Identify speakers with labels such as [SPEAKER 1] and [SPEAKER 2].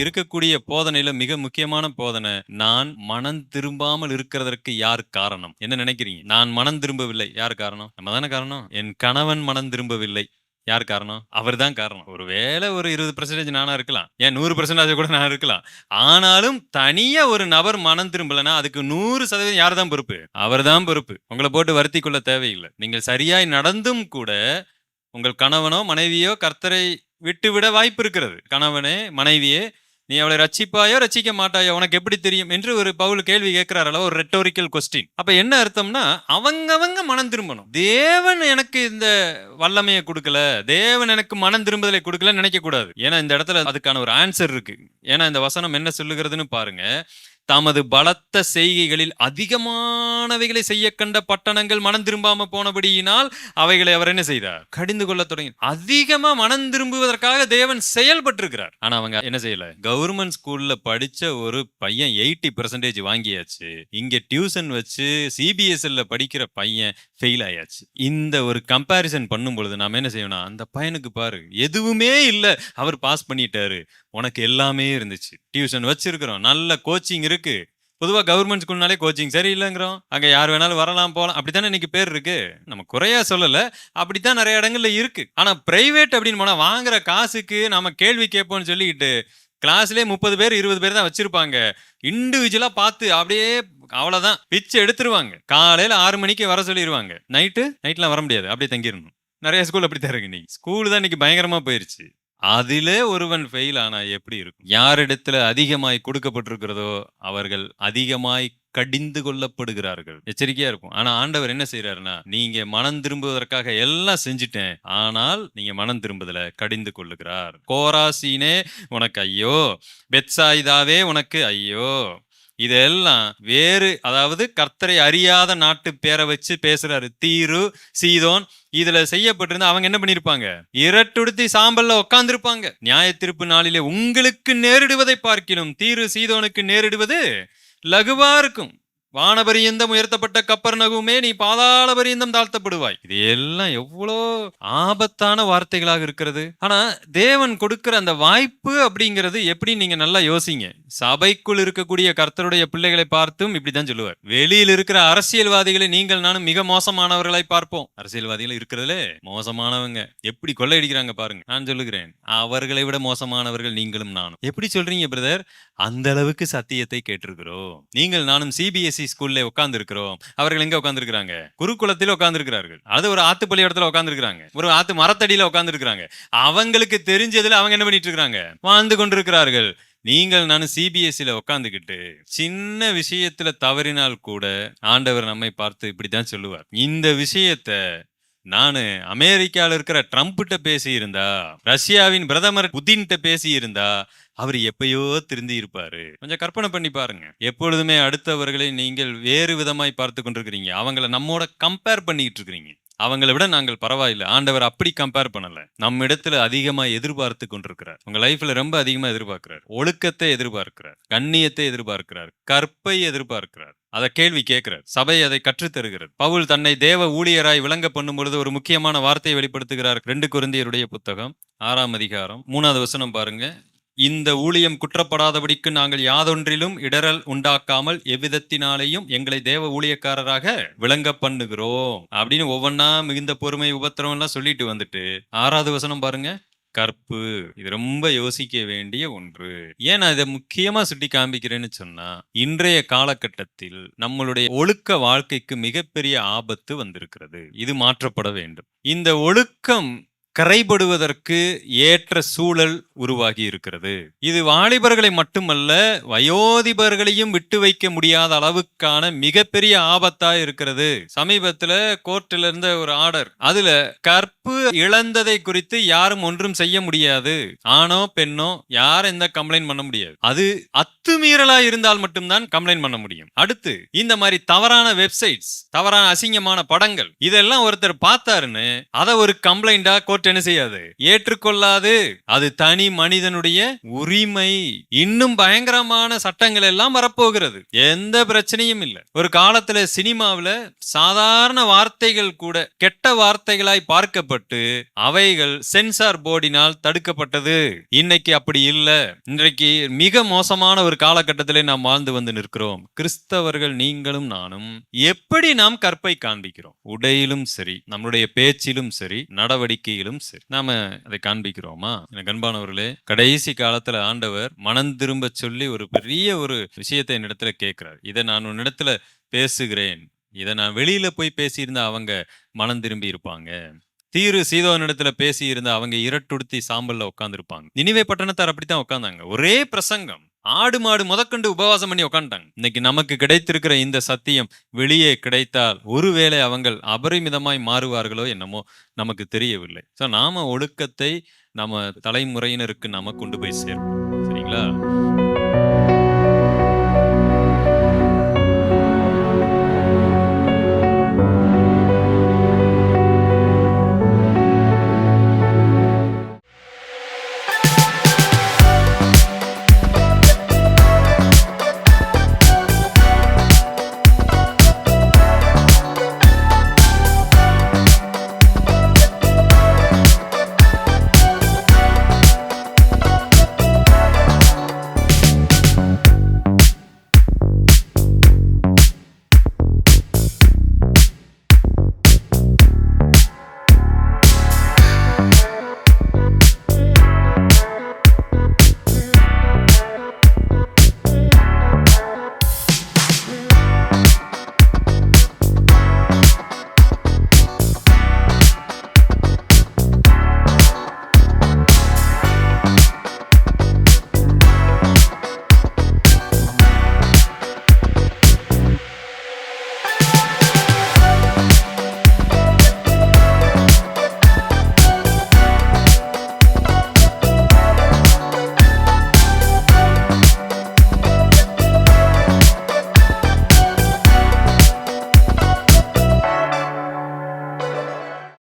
[SPEAKER 1] இருக்கக்கூடிய போதனையில மிக முக்கியமான போதனை நான் மனம் திரும்பாமல் இருக்கிறதற்கு யார் காரணம்? என்ன நினைக்கிறீங்க? நான் மனம் திரும்பவில்லை யார் காரணம்? நம்ம தானே காரணம்? என் கணவன் மனம் திரும்பவில்லை யார் காரணம்? அவர் தான் காரணம். ஒருவேளை ஒரு இருபது பர்சன்டேஜ் நானா இருக்கலாம். ஏன் நூறு பர்சன்டேஜ் கூட நான் இருக்கலாம். ஆனாலும் தனியா ஒரு நபர் மனம் திரும்பலன்னா அதுக்கு நூறு சதவீதம் யார் தான் பொறுப்பு? அவர் தான் பொறுப்பு. உங்களை போட்டு வருத்தி கொள்ள தேவையில்லை. நீங்கள் சரியாய் நடந்தும் கூட உங்கள் கணவனோ மனைவியோ கர்த்தரை விட்டுவிட வாய்ப்பு இருக்கிறது. கணவனே மனைவியே நீ அவளை ரச்சிப்பாயோ ரச்சிக்க மாட்டாயோ உனக்கு எப்படி தெரியும் என்று ஒரு பவுல் கேள்வி கேட்கிறாரಲ್ಲ ஒரு ரெட்டோரிக்கல் கொஸ்டின் அப்ப என்ன அர்த்தம்னா அவங்கவங்க மனம் திரும்பணும். தேவன் எனக்கு இந்த வல்லமையை கொடுக்கல தேவன் எனக்கு மனம் திரும்புதலை கொடுக்கலன்னு நினைக்க கூடாது ஏன்னா இந்த இடத்துல அதுக்கான ஒரு ஆன்சர் இருக்கு. ஏன்னா இந்த வசனம் என்ன சொல்லுகிறதுன்னு பாருங்க. தமது பலத்த செய்கைகளில் அதிகமானவைகளை செய்ய கண்ட பட்டணங்கள் மனம் திரும்பாம போனபடியினால் அவைகளை அவர் என்ன செய்தார்? கடிந்து கொள்ள தொடங்கி அதிகமா மனம் திரும்புவதற்காக தேவன் செயல்பட்டிருக்கிறார். ஆனா அவங்க என்ன செய்யல? கவர்மெண்ட் ஸ்கூல்ல படிச்ச ஒரு பையன் எயிட்டி பெர்சன்டேஜ் வாங்கியாச்சு. இங்க டியூஷன் வச்சு சிபிஎஸ்எல்ல படிக்கிற பையன் ஃபெயில் ஆயாச்சு. இந்த ஒரு கம்பாரிசன் பண்ணும் பொழுது நாம என்ன செய்யணும்? அந்த பையனுக்கு பாரு எதுவுமே இல்லை. அவர் பாஸ் பண்ணிட்டாரு. உனக்கு எல்லாமே இருந்துச்சு. டியூஷன் வச்சிருக்கிறோம். நல்ல கோச்சிங் இருக்கு. பொதுவாக கவர்மெண்ட் ஸ்கூல்னாலே கோச்சிங் சரியில்லைங்கிறோம். அங்கே யார் வேணாலும் வரலாம் போகலாம். அப்படி தானே இன்னைக்கு பேர் இருக்குது நம்ம குறையா சொல்லலை. அப்படி தான் நிறைய இடங்கள்ல இருக்குது ஆனால் ப்ரைவேட் அப்படின்னு போனால் வாங்குற காசுக்கு நம்ம கேள்வி கேட்போம்னு சொல்லிக்கிட்டு கிளாஸ்லேயே முப்பது பேர் இருபது பேர் தான் வச்சுருப்பாங்க. இண்டிவிஜுவலாக பார்த்து அப்படியே அவ்வளோதான் பிச்சு எடுத்துருவாங்க. காலையில் ஆறு மணிக்கு வர சொல்லிடுவாங்க நைட்டு நைட்லாம் வர முடியாது. அப்படியே தங்கிடணும். நிறைய ஸ்கூல் அப்படி தான் இருக்கு இன்னைக்கு. ஸ்கூல் தான் இன்னைக்கு பயங்கரமாக போயிருச்சு. அதிலே ஒருவன் ஃபெயில் ஆனா எப்படி இருக்கும்? யாரிடத்துல அதிகமாய் கொடுக்கப்பட்டிருக்கிறதோ அவர்கள் அதிகமாய் கடிந்து கொள்ளப்படுகிறார்கள். எச்சரிக்கையா இருக்கும். ஆனா ஆண்டவர் என்ன செய்யறாருன்னா நீங்க மனம் திரும்புவதற்காக எல்லாம் செஞ்சுட்டேன் ஆனால் நீங்க மனம் திரும்புதல கடிந்து கொள்ளுகிறார். கோராசீனே உனக்கு ஐயோ பெட்சாயிதாவே உனக்கு ஐயோ. இதெல்லாம் வேறு அதாவது கர்த்தரை அறியாத நாட்டு பேரை வச்சு பேசுறாரு. தீரு சீதோன் இதுல செய்யப்பட்டிருந்தா அவங்க என்ன பண்ணிருப்பாங்க? இரட்டுடுத்தி சாம்பல்ல உட்காந்துருப்பாங்க நியாய திருப்பு நாளிலே உங்களுக்கு நேரிடுவதை பார்க்கணும் தீரு சீதோனுக்கு நேரிடுவது லகுவா இருக்கும். வானபரியந்தம் உயர்த்தப்பட்ட கப்பர் நகுமே நீ பாதாள பரியந்தம் தாழ்த்தப்படுவாய். இது எல்லாம் எவ்வளோ ஆபத்தான வார்த்தைகளாக இருக்கிறது. ஆனா தேவன் கொடுக்கிற அந்த வாய்ப்பு அப்படிங்கிறது எப்படி நீங்க நல்லா யோசிங்க? சபைக்குள் இருக்கக்கூடிய கர்த்தருடைய பிள்ளைகளை பார்த்தும் இப்படிதான் சொல்லுவார். வெளியில் இருக்கிற அரசியல்வாதிகளை நீங்கள் நானும் மிக மோசமானவர்களை பார்ப்போம். அரசியல்வாதிகள் இருக்கிறதுலே மோசமானவங்க. எப்படி கொள்ளையடிக்கிறாங்க பாருங்க. நான் சொல்லுகிறேன். அவர்களை விட மோசமானவர்கள் நீங்களும் நானும். எப்படி சொல்றீங்க பிரதர்? அந்த அளவுக்கு சத்தியத்தை கேட்டிருக்கிறோம். நீங்கள் நானும் சிபிஎஸ்இ ஸ்கூல்ல உட்கார்ந்து இருக்கிறோம் அவர்கள் எங்க உட்கார்ந்து இருக்கிறாங்க குருகுலத்தில் உட்கார்ந்து இருக்கிறார்கள் அது ஒரு ஆத்து பள்ளியிடத்துல உட்கார்ந்து இருக்காங்க ஒரு ஆத்து மரத்தடியில உட்கார்ந்துருக்காங்க அவங்களுக்கு தெரிஞ்சதுல அவங்க என்ன பண்ணிட்டு இருக்காங்க வாழ்ந்து கொண்டிருக்கிறார்கள். நீங்கள் நானும் சிபிஎஸ்சியில் உட்காந்துக்கிட்டு சின்ன விஷயத்துல தவறினால் கூட ஆண்டவர் நம்மை பார்த்து இப்படிதான் சொல்லுவார். இந்த விஷயத்த நானு அமெரிக்காவில் இருக்கிற ட்ரம்ப்கிட்ட பேசி இருந்தா ரஷ்யாவின் பிரதமர் புதின்கிட்ட பேசி இருந்தா அவர் எப்பயோ திருந்தி இருப்பாரு. கொஞ்சம் கற்பனை பண்ணி பாருங்க. எப்பொழுதுமே அடுத்தவர்களை நீங்கள் வேறு விதமாய் பார்த்து கொண்டிருக்கிறீங்க. அவங்கள நம்மோட கம்பேர் பண்ணிக்கிட்டு இருக்கிறீங்க. அவங்களை விட நாங்கள் பரவாயில்லை. ஆண்டவர் அப்படி கம்பேர் பண்ணல. நம்ம இடத்துல அதிகமா எதிர்பார்த்து கொண்டிருக்கிறார். உங்க லைஃப்ல ரொம்ப அதிகமா எதிர்பார்க்கிறார். ஒழுக்கத்தை எதிர்பார்க்கிறார். கண்ணியத்தை எதிர்பார்க்கிறார். கற்பை எதிர்பார்க்கிறார். அதை கேள்வி கேட்கிறார். சபை அதை கற்றுத்தருகிறது பவுல் தன்னை தேவ ஊழியராய் விளங்க பண்ணும் பொழுது ஒரு முக்கியமான வார்த்தையை வெளிப்படுத்துகிறார். ரெண்டு குருந்தியருடைய புத்தகம் ஆறாம் அதிகாரம் மூணாவது வசனம் பாருங்க. இந்த ஊழியம் குற்றப்படாதபடிக்கு நாங்கள் யாதொன்றிலும் இடரல் உண்டாக்காமல் எவ்விதத்தினாலேயும் எங்களை தேவ ஊழியக்காரராக விளங்க பண்ணுகிறோம். அப்படின்னு ஒவ்வொன்னா மிகுந்த பொறுமை உபத்திரம் எல்லாம் சொல்லிட்டு வந்துட்டு ஆறாவது வசனம் பாருங்க. கற்பு. இது ரொம்ப யோசிக்க வேண்டிய ஒன்று. ஏன் நான் இதை முக்கியமா சுட்டி காண்பிக்கிறேன்னு சொன்னா இன்றைய காலகட்டத்தில் நம்மளுடைய ஒழுக்க வாழ்க்கைக்கு மிகப்பெரிய ஆபத்து வந்திருக்கிறது. இது மாற்றப்பட வேண்டும். இந்த ஒழுக்கம் கரைபடுவதற்கு ஏற்ற சூழல் உருவாகி இருக்கிறது. இது வாலிபர்களை மட்டுமல்ல வயோதிபர்களையும் விட்டு வைக்க முடியாத அளவுக்கான மிகப்பெரிய ஆபத்தா இருக்கிறது. சமீபத்துல கோர்ட்ல இருந்த ஒரு ஆர்டர். அதுல கற்பு இழந்ததை குறித்து யாரும் ஒன்றும் செய்ய முடியாது. ஆணோ பெண்ணோ யாரும் எந்த கம்ப்ளைண்ட் பண்ண முடியாது. அது அத்துமீறலா இருந்தால் மட்டும்தான் கம்ப்ளைண்ட் பண்ண முடியும். அடுத்து இந்த மாதிரி தவறான வெப்சைட்ஸ் தவறான அசிங்கமான படங்கள் இதெல்லாம் ஒருத்தர் பார்த்தாருன்னு அதை ஒரு கம்ப்ளைண்டா கோர்ட் என்ன செய்யாது? ஏற்றுக்கொள்ளாது. அது தனி மனிதனுடைய உரிமை. இன்னும் பயங்கரமான சட்டங்கள் எல்லாம் வரப்போகிறது. எந்த பிரச்சனையும் இல்லை. ஒரு காலத்துல சினிமாவுல சாதாரண வார்த்தைகள் கூட கெட்ட வார்த்தைகளாய் பார்க்கப்பட்டு அவைகள் சென்சார் போர்டினால் தடுக்கப்பட்டது. இன்னைக்கு அப்படி இல்லை. இன்றைக்கு மிக மோசமான ஒரு காலகட்டத்திலே நாம் வாழ்ந்து வந்து நிற்கிறோம். கிறிஸ்தவர்கள் நீங்களும் நானும் எப்படி நாம் கற்பை காண்பிக்கிறோம்? உடையிலும் சரி நம்மளுடைய பேச்சிலும் சரி நடவடிக்கையிலும் சரி. நாம அதை காண்பிக்கிறோமா? எனக்கு அன்பானவர்களே கடைசி காலத்துல ஆண்டவர் மனம் திரும்ப சொல்லி ஒரு பெரிய ஒரு விஷயத்தை என்னிடத்துல கேட்கிறார். இதை நான் உன்னிடத்துல பேசுகிறேன். இதை நான் வெளியில போய் பேசியிருந்தா அவங்க மனம் திரும்பி இருப்பாங்க. தீரு சீதோனிடத்துல பேசி இருந்தா அவங்க இரட்டுடுத்தி சாம்பல்ல உட்காந்துருப்பாங்க நினைவே பட்டணத்தார் அப்படித்தான் உட்கார்ந்தாங்க. ஒரே பிரசங்கம். ஆடு மாடு முதற்கண்டு உபவாசம் பண்ணி உட்காந்துட்டாங்க இன்னைக்கு நமக்கு கிடைத்திருக்கிற இந்த சத்தியம் வெளியே கிடைத்தால் ஒருவேளை அவங்கள் அபரிமிதமாய் மாறுவார்களோ என்னமோ நமக்கு தெரியவில்லை. ஸோ நாம ஒழுக்கத்தை நம்ம தலைமுறையினருக்கு நாம கொண்டு போய் சேர்ப்போம். சரிங்களா?